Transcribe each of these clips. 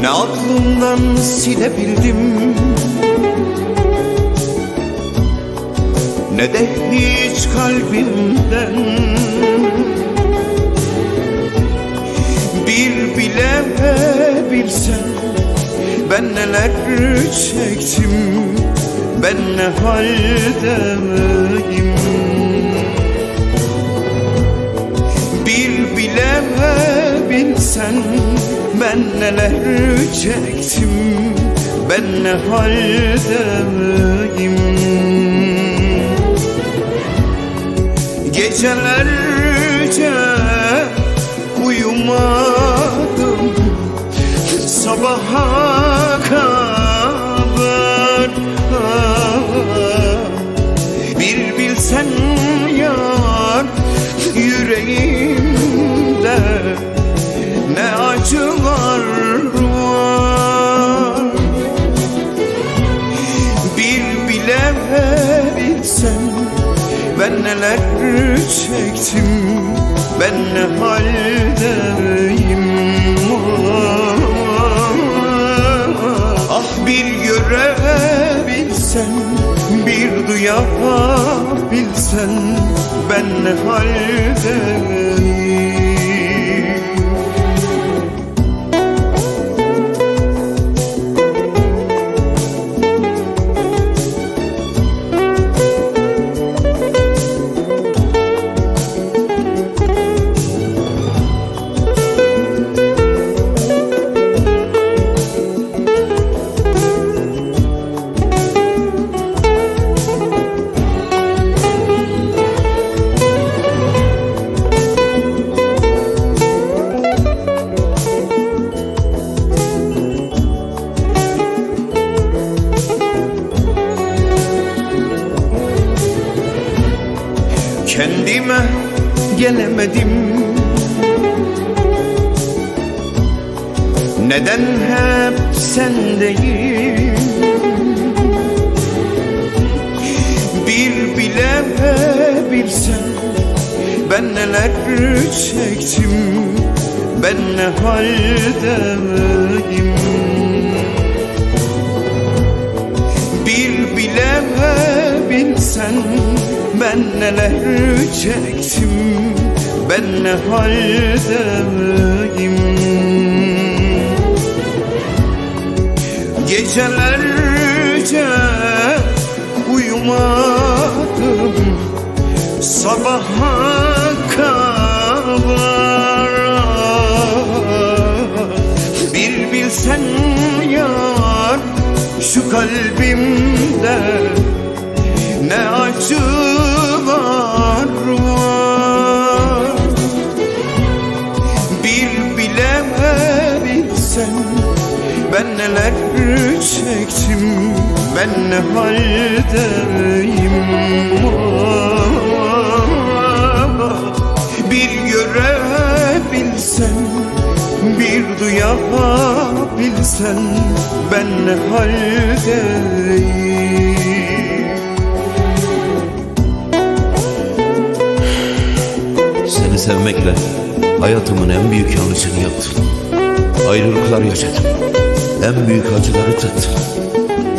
Ne aklımdan silebildim? Ne de hiç kalbimden? Bir bile bilsen Ben neler çektim? Ben ne haldeyim Bir bile bilsen Ben neler çektim Ben ne haldeyim Gecelerce uyumadım Sabaha acılar var. Bir bile bilsen ben neler çektim Ben ne haldeyim? Ah bir görebilsen Bir duyabilsen Ben ne haldeyim Kendime gelemedim. Neden hep sendeyim? Bir bile bilsen Ben neler çektim Ben ne haldeyim Bir bile bilsen ben neler çektim Ben ne haldeyim Gecelerce uyumadım Sabaha kadar. Bir bilsen yar şu kalbimde ne acılar neler çektim Ben ne haldeyim Bir görebilsen Bir duyabilsen Ben ne haldeyim Seni sevmekle hayatımın en büyük yanlışını yaptım. Ayrılıklar yaşadım. En büyük acıları tattım.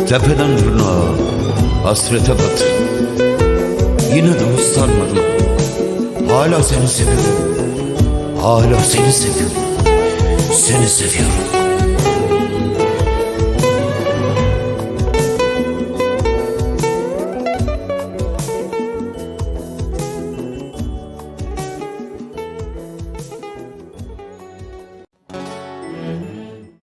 Tepeden tırnağa hasrete battım. Yine de uslanmadım. Hala seni seviyorum. Hala seni seviyorum. Seni seviyorum.